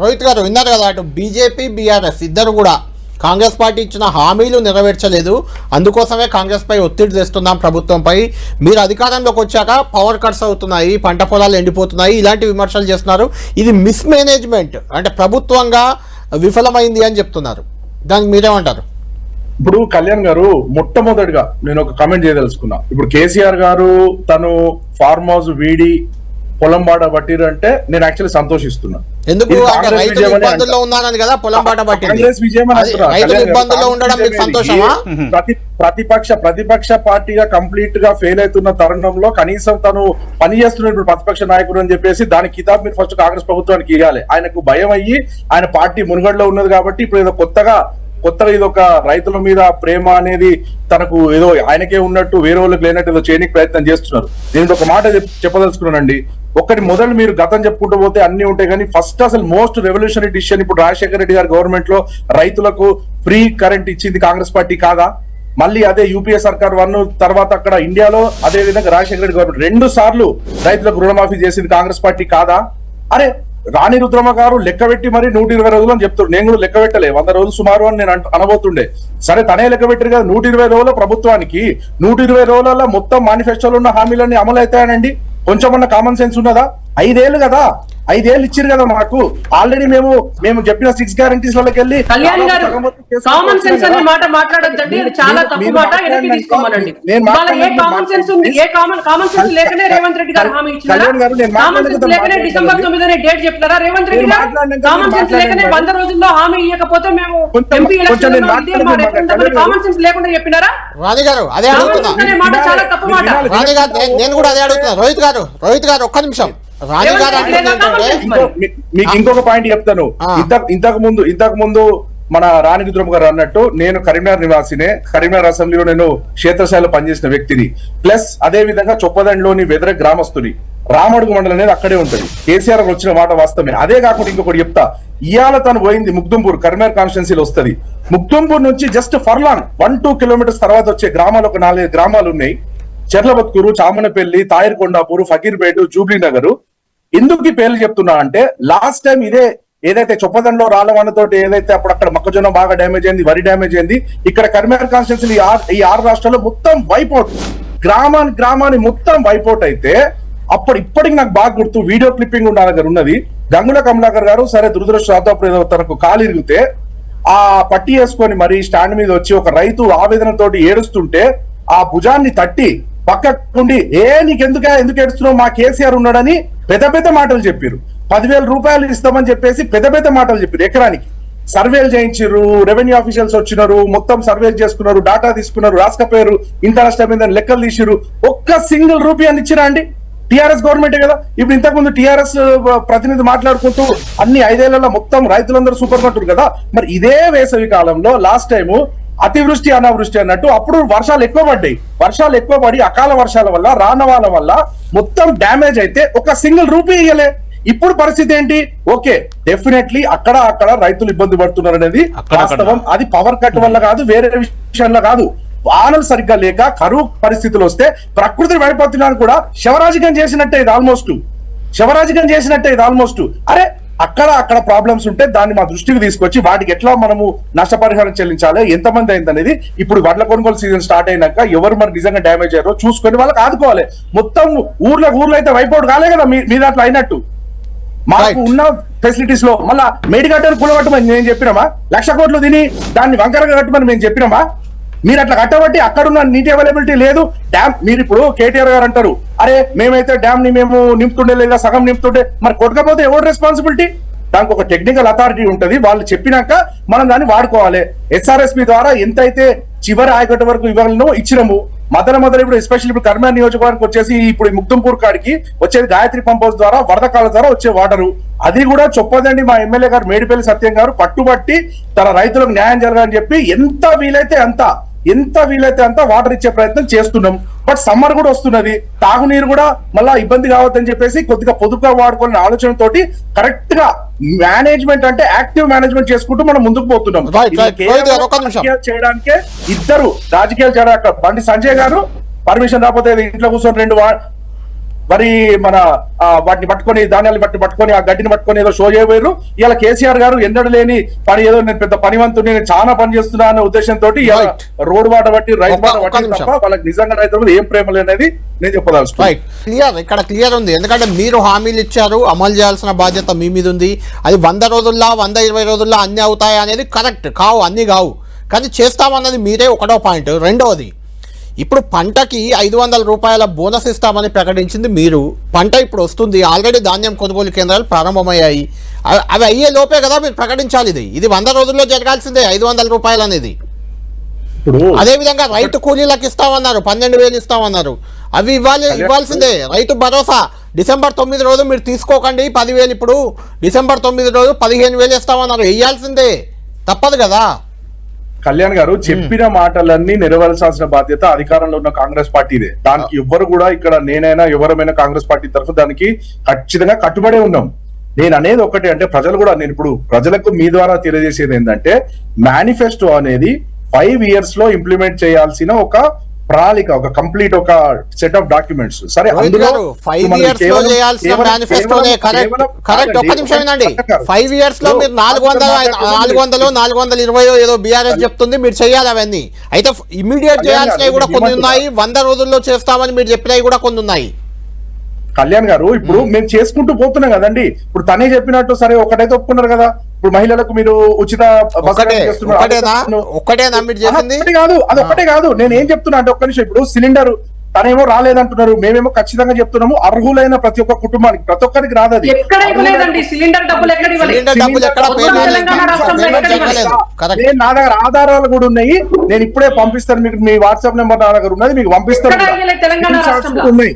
రోహిత్ గారు విన్నారు కదా అటు బీజేపీ బీఆర్ఎస్ ఇద్దరు కూడా కాంగ్రెస్ పార్టీ ఇచ్చిన హామీలు నెరవేర్చలేదు. అందుకోసమే కాంగ్రెస్పై ఒత్తిడి తెస్తున్నాం ప్రభుత్వంపై. మీరు అధికారంలోకి వచ్చాక పవర్ కట్స్ అవుతున్నాయి పంట పొలాలు ఎండిపోతున్నాయి ఇలాంటి విమర్శలు చేస్తున్నారు. ఇది మిస్మేనేజ్మెంట్ అంటే ప్రభుత్వంగా విఫలమైంది అని చెప్తున్నారు. దానికి మీరేమంటారు? ఇప్పుడు కళ్యాణ్ గారు మొట్టమొదటిగా నేను ఒక కమెంట్ చేయదలుచుకున్నా. ఇప్పుడు కేసీఆర్ గారు తను ఫార్మ్ హౌస్ వీడి పొలం బాట పట్టిరు అంటే నేను యాక్చువల్లీ సంతోషిస్తున్నా. ఎందుకు? రైతులు ఇబ్బందుల్లో ఉన్నారని కదా పొలం బాట పట్టింది. రైతులు ఇబ్బందుల్లో ఉండడం మీకు సంతోషమా? ప్రతి ప్రతిపక్ష ప్రతిపక్ష పార్టీగా కంప్లీట్గా ఫెయిల్ అవుతున్న తరుణంలో కనీసం తను పని చేస్తున్నప్పుడు ప్రతిపక్ష నాయకుడు అని చెప్పేసి దాని కితాబ్ మీరు ఫస్ట్ కాంగ్రెస్ ప్రభుత్వానికి ఇవ్వాలి ఆయనకు భయం అయ్యి ఆయన పార్టీ మునుగడలో ఉన్నది కాబట్టి ఇప్పుడు ఏదో కొత్తగా కొత్తగా ఇది ఒక రైతుల మీద ప్రేమ అనేది తనకు ఏదో ఆయనకే ఉన్నట్టు వేరే వాళ్ళకి లేనట్టు ఏదో చేయడానికి ప్రయత్నం చేస్తున్నారు. నేను ఒక మాట చెప్పదలుచుకున్నానండి. ఒకటి మొదలు మీరు గతం చెప్పుకుంటూ పోతే అన్ని ఉంటాయి కానీ ఫస్ట్ అసలు మోస్ట్ రెవల్యూషనరీ డిసిషన్ ఇప్పుడు రాజశేఖర రెడ్డి గారి గవర్నమెంట్లో రైతులకు ఫ్రీ కరెంట్ ఇచ్చింది కాంగ్రెస్ పార్టీ కాదా? మళ్ళీ అదే యూపీఏ సర్కార్ వన్ తర్వాత అక్కడ ఇండియాలో అదే విధంగా రాజశేఖర రెడ్డి గవర్నమెంట్ రెండు సార్లు రైతులకు రుణమాఫీ చేసింది కాంగ్రెస్ పార్టీ కాదా? అరే రాణి రుద్రమ గారు లెక్క పెట్టి మరి నూట ఇరవై రోజులు అని చెప్తారు నేను కూడా లెక్క పెట్టలే. వంద రోజులు సుమారు అని నేను అనబోతుండే. సరే తనే లెక్క పెట్టారు కదా నూట ఇరవై రోజుల ప్రభుత్వానికి నూట ఇరవై రోజుల మొత్తం మేనిఫెస్టోలో ఉన్న హామీలన్నీ అమలు అవుతాయనండి కొంచెమన్నా కామన్ సెన్స్ ఉన్నదా? ఐదేళ్ళు కదా. ఐదేళ్ళు ఇచ్చారు కదా మాకు. ఆల్రెడీ మేము మేము చెప్పిన సిక్స్ గ్యారంటీస్ వాళ్ళకి వెళ్ళి కళ్యాణ్ గారు కామన్ సెన్స్ అనే మాట మాట్లాడొద్దండి. అది చాలా తప్పు మాట. వెనక్కి. తీసుకోమనండి. ఏ కామన్ సెన్స్ ఉంది? ఏ కామన్ కామన్ సెన్స్ లేకనే రేవంత్ రెడ్డి గారు హామీ ఇచ్చినారా? కళ్యాణ్ గారు, నేను కామన్ సెన్స్ లేకనే. డిసెంబర్ తొమ్మిదినే డేట్ చెప్తారా రేవంత్ రెడ్డి గారు? కామన్ సెన్స్ లేకనే. వంద రోజుల్లో హామీ ఇవ్వకపోతే మేము ఎంపీ ఎలక్షన్ కామన్ సెన్స్ లేకుండా చెప్పినారా? రాణి గారు అదే అడుగుతున్నా. అనే మాట చాలా తప్పు మాట. గారు నేను- నేను కూడా అదే అడుగుతున్నా. రోహిత్ గారు రోహిత్ గారు ఒక్క నిమిషం. మీకు ఇంకొక పాయింట్ చెప్తాను. ఇంతకు ముందు ఇంతకు ముందు మన రాణి రుద్రమ గారు అన్నట్టు నేను కరీంనగర్ నివాసినే కరీంనగర్ అసెంబ్లీలో నేను క్షేత్రస్థాయిలో పనిచేసిన వ్యక్తిని. ప్లస్ అదే విధంగా చొప్పదండిలోని వెదర గ్రామస్తుని. రామడుగు మండలం అనేది అక్కడే ఉంటది. కేసీఆర్ వచ్చిన మాట వాస్తవమే. అదే కాకుండా ఇంకొకటి చెప్తా. ఇవాళ తను పోయింది ముగ్దుంపూర్ కరీంనగర్ కాన్స్టిట్యున్సీలో వస్తది. ముగ్దుంపూర్ నుంచి just furlong one two kilometres తర్వాత వచ్చే గ్రామాలు ఒక నాలుగు గ్రామాలు ఉన్నాయి. చెర్లబత్కూరు చామనపల్లి తాయిర్కొండాపూర్ ఫకీర్పేట జూబ్లీ నగరు ఎందుకు ఈ పేర్లు చెప్తున్నా అంటే లాస్ట్ టైం ఇదే ఏదైతే చొప్పదండలో రాళ్ళవానతోటి ఏదైతే అప్పుడు అక్కడ మొక్కజొన్న బాగా డ్యామేజ్ అయింది వరి డ్యామేజ్ అయింది ఇక్కడ కర్మేర్ కాన్స్టిట్యూన్సీ ఈ ఆరు రాష్ట్రాల్లో మొత్తం వైపౌట్ గ్రామాన్ని గ్రామాన్ని మొత్తం వైపౌట్ అయితే అప్పుడు ఇప్పటికి నాకు బాగా గుర్తు వీడియో క్లిప్పింగ్ నా దగ్గర ఉన్నది. గంగుల కమలాకర్ గారు సరే దురదృష్టం తనకు కాలు ఇరిగితే ఆ పట్టి వేసుకొని మరి స్టాండ్ మీద వచ్చి ఒక రైతు ఆవేదనతో ఏడుస్తుంటే ఆ భుజాన్ని తట్టి పక్కకుండి ఏ నీకెందుకే ఎందుకు ఏడుస్తున్నావు? మా కేసీఆర్ ఉన్నాడని పెద్ద పెద్ద మాటలు చెప్పారు పదివేల రూపాయలు ఇస్తామని చెప్పేసి పెద్ద పెద్ద మాటలు చెప్పారు ఎకరానికి. సర్వేలు చేయించారు రెవెన్యూ ఆఫీషియల్స్ వచ్చినారు మొత్తం సర్వేలు చేసుకున్నారు డాటా తీసుకున్నారు రాసుకపోయారు ఇంత మీద లెక్కలు తీసిరు ఒక్క సింగిల్ రూపాయని ఇచ్చిరా అండి? టిఆర్ఎస్ గవర్నమెంట్ కదా. ఇప్పుడు ఇంతకు ముందు టిఆర్ఎస్ ప్రతినిధి మాట్లాడుకుంటూ అన్ని ఐదేళ్ళలో మొత్తం రైతులందరూ సూపర్ కంటారు కదా. మరి ఇదే వేసవి కాలంలో లాస్ట్ టైం అతివృష్టి అనావృష్టి అన్నట్టు అప్పుడు వర్షాలు ఎక్కువ పడ్డాయి. వర్షాలు ఎక్కువ పడి అకాల వర్షాల వల్ల రానవాల వల్ల మొత్తం డ్యామేజ్ అయితే ఒక సింగిల్ రూపీ ఇయ్యలే. ఇప్పుడు పరిస్థితి ఏంటి? ఓకే డెఫినెట్లీ అక్కడ అక్కడ రైతులు ఇబ్బంది పడుతున్నారు అనేది వాస్తవం. అది పవర్ కట్ వల్ల కాదు వేరే విషయంలో కాదు. వానలు సరిగ్గా లేక కరువు పరిస్థితులు వస్తే ప్రకృతి పడిపోతున్నాను కూడా శవరాజకం చేసినట్టే ఇది ఆల్మోస్ట్ శవరాజకం చేసినట్టే ఇది ఆల్మోస్ట్ అరే అక్కడ అక్కడ ప్రాబ్లమ్స్ ఉంటే దాన్ని మా దృష్టికి తీసుకొచ్చి వాటికి ఎట్లా మనము నష్టపరిహారం చెల్లించాలి ఎంతమంది అయింది అనేది ఇప్పుడు వడ్ల కొనుగోలు సీజన్ స్టార్ట్ అయినాక ఎవరు మరి నిజంగా డ్యామేజ్ అయ్యారో చూసుకొని వాళ్ళకి ఆదుకోవాలి. మొత్తం ఊర్లో ఊర్లో అయితే వైపౌట్ కాలే కదా మీ దాంట్లో అయినట్టు. మాకు. ఉన్న ఫెసిలిటీస్లో మళ్ళా మేడిగడ్డను కూలగొట్టమని నేను చెప్పినామా? లక్ష కోట్లు తిని దాన్ని వంకరగా కట్టమని మేము చెప్పినామా? మీరు అట్లా కట్టబట్టి అక్కడున్న నీటి అవైలబిలిటీ లేదు. డ్యామ్ మీరు ఇప్పుడు కేటీఆర్ గారు అంటారు అరే మేమైతే డ్యామ్ని మేము నింపుతుండే లేదా సగం నింపుతుంటే మరి కొట్టకపోతే ఎవరు రెస్పాన్సిబిలిటీ దానికి ఒక టెక్నికల్ అథారిటీ ఉంటుంది. వాళ్ళు చెప్పినాక మనం దాన్ని వాడుకోవాలి. ఎస్ఆర్ఎస్పి ద్వారా ఎంతైతే చివరి ఆయకట్టు వరకు ఇవ్వాలనో ఇచ్చినాము. మదన మొదలు ఇప్పుడు ఎస్పెషల్ ఇప్పుడు కర్మ నియోజకవర్గానికి వచ్చేసి ఇప్పుడు ఈ ముక్తంపూర్ కాడికి వచ్చేది గాయత్రి పంప్ హౌస్ ద్వారా వరద కాల ద్వారా వచ్చే వాటరు. అది కూడా చొప్పదండి మా ఎమ్మెల్యే గారు మేడిపల్లి సత్యం గారు. పట్టుబట్టి తన రైతులకు న్యాయం జరగాలని చెప్పి ఎంత వీలైతే అంత ఎంత వీలైతే అంత వాటర్ ఇచ్చే ప్రయత్నం చేస్తున్నాం. బట్ సమ్మర్ కూడా వస్తున్నది. తాగునీరు కూడా మళ్ళా ఇబ్బంది కావద్దని చెప్పేసి కొద్దిగా పొదుపుగా వాడుకోవాలనే ఆలోచనతోటి కరెక్ట్గా మేనేజ్మెంట్ అంటే యాక్టివ్ మేనేజ్మెంట్ చేసుకుంటూ మనం ముందుకు పోతున్నాం. చేయడానికే ఇద్దరు రాజకీయాలు చేయడానికి బండి సంజయ్ గారు పర్మిషన్ రాకపోతే ఇంట్లో కూర్చొని రెండు వరి మన వాటిని పట్టుకొని ధాన్యాలు బట్టి పట్టుకొని ఆ గడ్డిని పట్టుకొని ఏదో షో చేయబోయారు ఇలా కేసీఆర్ గారు ఎన్నడూ లేని పని ఏదో నేను పెద్ద పనివంతుని నేను చాలా పని చేస్తున్నా అనే ఉద్దేశంతో. రోడ్ బాట బట్టి రైతు బాట బట్టి. తప్ప వాళ్ళకి నిజంగా రైతుల మీద ఏం ప్రేమ లేనది నేను చెప్పదలుచుకున్నాను రైట్ క్లియర్ ఇక్కడ క్లియర్ ఉంది. ఎందుకంటే మీరు హామీలు ఇచ్చారు అమలు చేయాల్సిన బాధ్యత మీ మీద ఉంది. అది వంద రోజుల్లో వంద ఇరవై రోజుల్లో అన్ని అవుతాయి అనేది కరెక్ట్ కావు అన్ని కావు. కానీ చేస్తామన్నది మీరే ఒకటో పాయింట్. రెండవది ఇప్పుడు పంటకి ఐదు వందల రూపాయల బోనస్ ఇస్తామని ప్రకటించింది మీరు. పంట ఇప్పుడు వస్తుంది. ఆల్రెడీ ధాన్యం కొనుగోలు కేంద్రాలు ప్రారంభమయ్యాయి. అవి- అవి అయ్యే లోపే కదా మీరు ప్రకటించాలి ఇది. ఇది వంద రోజుల్లో జరగాల్సిందే ఐదు వందల రూపాయలు అనేది. ఇప్పుడు అదే విధంగా రైతు కూలీలకు ఇస్తామన్నారు. పన్నెండు వేలు ఇస్తామన్నారు. అవి ఇవ్వాలి ఇవ్వాల్సిందే. రైతు భరోసా. డిసెంబర్ తొమ్మిది రోజు మీరు తీసుకోకండి. పదివేలు ఇప్పుడు డిసెంబర్ తొమ్మిది రోజు పదిహేను వేలు ఇస్తామన్నారు. వేయాల్సిందే తప్పదు కదా. కళ్యాణ్ గారు చెప్పిన మాటలన్నీ నెరవేర్చాల్సిన బాధ్యత అధికారంలో ఉన్న కాంగ్రెస్ పార్టీదే. దానికి ఎవ్వరు కూడా ఇక్కడ నేనైనా ఎవరమైనా కాంగ్రెస్ పార్టీ తరఫు దానికి ఖచ్చితంగా కట్టుబడే ఉన్నాం. నేను అనేది ఒకటి అంటే ప్రజలు కూడా నేను ఇప్పుడు ప్రజలకు మీ ద్వారా తెలియజేసేది ఏంటంటే మేనిఫెస్టో అనేది ఫైవ్ ఇయర్స్లో ఇంప్లిమెంట్ చేయాల్సిన ఒక ప్రణాళిక ఒక కంప్లీట్ ఒక సెట్ ఆఫ్ డాక్యుమెంట్స్. సరే అందులో ఫైవ్ ఇయర్స్లో చేయాల్సిన మేనిఫెస్టోనే కరెక్ట్ కరెక్ట్ ఒక్క నిమిషం కాదు. ఫైవ్ ఇయర్స్లో మీరు నాలుగు వందల నాలుగు వందలు నాలుగు వందల ఇరవై ఏదో బీఆర్ఎస్ చెప్తుంది మీరు చేయాలి అవన్నీ. అయితే ఇమీడియట్ చేయాల్సినవి కూడా కొన్ని ఉన్నాయి వంద రోజుల్లో చేస్తామని మీరు చెప్పినవి కూడా కొన్ని ఉన్నాయి. కళ్యాణ్ గారు ఇప్పుడు మేము చేసుకుంటూ పోతున్నాం కదండి. ఇప్పుడు తనే చెప్పినట్టు సరే ఒకటైతే ఒప్పుకున్నారు కదా. ఇప్పుడు మహిళలకు మీరు ఉచిత ఒక్కటేనా మీరు చేసింది? కాదు అది ఒక్కటే కాదు. నేను ఏం చెప్తున్నా అంటే ఒక్క నిమిషం ఇప్పుడు సిలిండర్ తనేమో రాలేదంటున్నారు. మేమేమో ఖచ్చితంగా చెప్తున్నాము అర్హులైన ప్రతి ఒక్క కుటుంబానికి ప్రతి ఒక్కరికి రాదు అది. నేను నా దగ్గర ఆధారాలు కూడా ఉన్నాయి. నేను ఇప్పుడే పంపిస్తాను మీకు మీ వాట్సాప్ నెంబర్ నా దగ్గర ఉన్నది మీకు పంపిస్తాను ఉన్నాయి.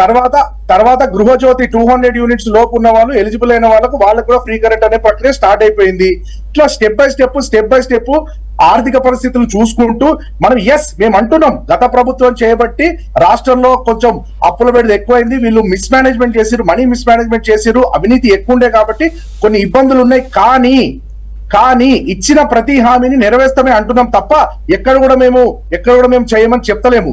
తర్వాత తర్వాత గృహజ్యోతి టూ హండ్రెడ్ యూనిట్స్ లోపు ఉన్న వాళ్ళు ఎలిజిబుల్ అయిన వాళ్ళకు వాళ్ళకు కూడా ఫ్రీ కరెంట్ అనే ప్రక్రియ స్టార్ట్ అయిపోయింది. ఇట్లా step by step step by step ఆర్థిక పరిస్థితులు చూసుకుంటూ మనం ఎస్ మేము అంటున్నాం. గత ప్రభుత్వం చేయబట్టి రాష్ట్రంలో కొంచెం అప్పుల బెడద ఎక్కువైంది. వీళ్ళు మిస్ మేనేజ్మెంట్ చేసిరు మనీ మిస్ మేనేజ్మెంట్ చేసిరు అవినీతి ఎక్కువ ఉండే కాబట్టి కొన్ని ఇబ్బందులు ఉన్నాయి. కానీ కానీ ఇచ్చిన ప్రతి హామీని నెరవేర్స్తామే అంటున్నాం తప్ప ఎక్కడ కూడా మేము ఎక్కడ కూడా మేము చేయమని చెప్తలేము.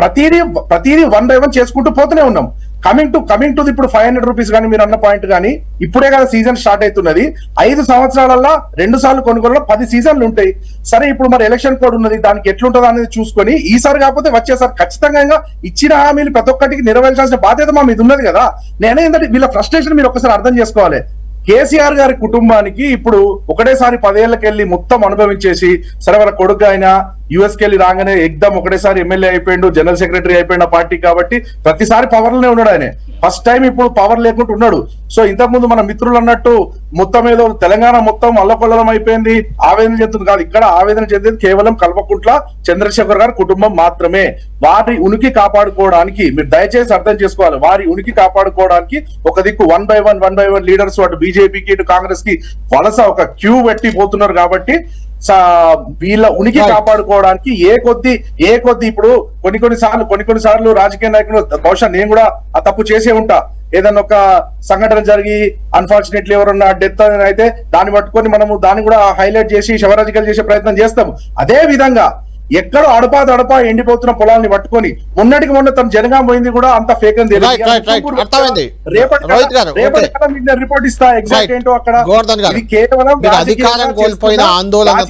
ప్రతిదీ ప్రతిదీ వన్ బై వన్ చేసుకుంటూ పోతూనే ఉన్నాం. కమింగ్ టు కమింగ్ టు ఇప్పుడు ఫైవ్ హండ్రెడ్ రూపీస్ కానీ మీరు అన్న పాయింట్ కానీ ఇప్పుడే కదా సీజన్ స్టార్ట్ అవుతున్నది. ఐదు సంవత్సరాలలో రెండు సార్లు కొనుగోలులో పది సీజన్లు ఉంటాయి. సరే ఇప్పుడు మరి ఎలక్షన్ కోడ్ ఉన్నది దానికి ఎట్లుంటుందో అనేది చూసుకొని ఈసారి కాకపోతే వచ్చేసారి ఖచ్చితంగా ఇచ్చిన హామీలు ప్రతి ఒక్కటికి నెరవేర్చాల్సిన బాధ్యత మా మీద ఉన్నది కదా. నేనే ఏంటంటే వీళ్ళ ఫ్రస్ట్రేషన్ మీరు ఒకసారి అర్థం చేసుకోవాలి. కేసీఆర్ గారి కుటుంబానికి ఇప్పుడు ఒకటేసారి పదేళ్ళకెళ్ళి మొత్తం అనుభవించేసి సరే వాళ్ళ కొడుకు అయినా యుఎస్ వెళ్ళి రాగానే ఎగ్దమ్ ఒకటేసారి ఎమ్మెల్యే అయిపోయిండు జనరల్ సెక్రటరీ అయిపోయిన పార్టీ కాబట్టి ప్రతిసారి పవర్లోనే ఉన్నాడు ఆయన. ఫస్ట్ టైం ఇప్పుడు పవర్ లేకుండా ఉన్నాడు. సో ఇంతకుముందు మన మిత్రులు అన్నట్టు మొత్తం ఏదో తెలంగాణ మొత్తం అల్లకొల్లలం అయిపోయింది ఆవేదన చెందుతుంది కాదు. ఇక్కడ ఆవేదన చెందేది కేవలం కల్పకుంట్ల చంద్రశేఖర్ గారి కుటుంబం మాత్రమే. వారి ఉనికి కాపాడుకోవడానికి మీరు దయచేసి అర్థం చేసుకోవాలి. వారి ఉనికి కాపాడుకోవడానికి ఒక దిక్కు one by one one by one leaders అటు బీజేపీకి ఇటు కాంగ్రెస్కి వలస ఒక క్యూ పెట్టి పోతున్నారు కాబట్టి వీళ్ళ ఉనికి. కాపాడుకోవడానికి ఏ కొద్ది ఏ కొద్ది ఇప్పుడు కొన్ని కొన్ని సార్లు కొన్ని కొన్ని సార్లు రాజకీయ నాయకులు బహుశా నేను కూడా ఆ తప్పు చేసే ఉంటా ఏదన్నా ఒక సంఘటన జరిగి అన్ఫార్చునేట్లీ ఎవరన్నా డెత్ అయితే దాన్ని పట్టుకొని మనము దాన్ని కూడా హైలైట్ చేసి శవరాజకీయాలు చేసే ప్రయత్నం చేస్తాము అదే విధంగా ఎక్కడో అడపా దడపా ఎండిపోతున్న పొలాల్ని పట్టుకొని మొన్నటికి మొన్న తన జనగాం పోయింది కూడా అంత ఫేక్ అని. రేపటి రిపోర్ట్ ఇస్తా ఎగ్జాక్ట్. ఏంటో అక్కడ కేవలం అధికారం కోల్పోయిన ఆందోళనతో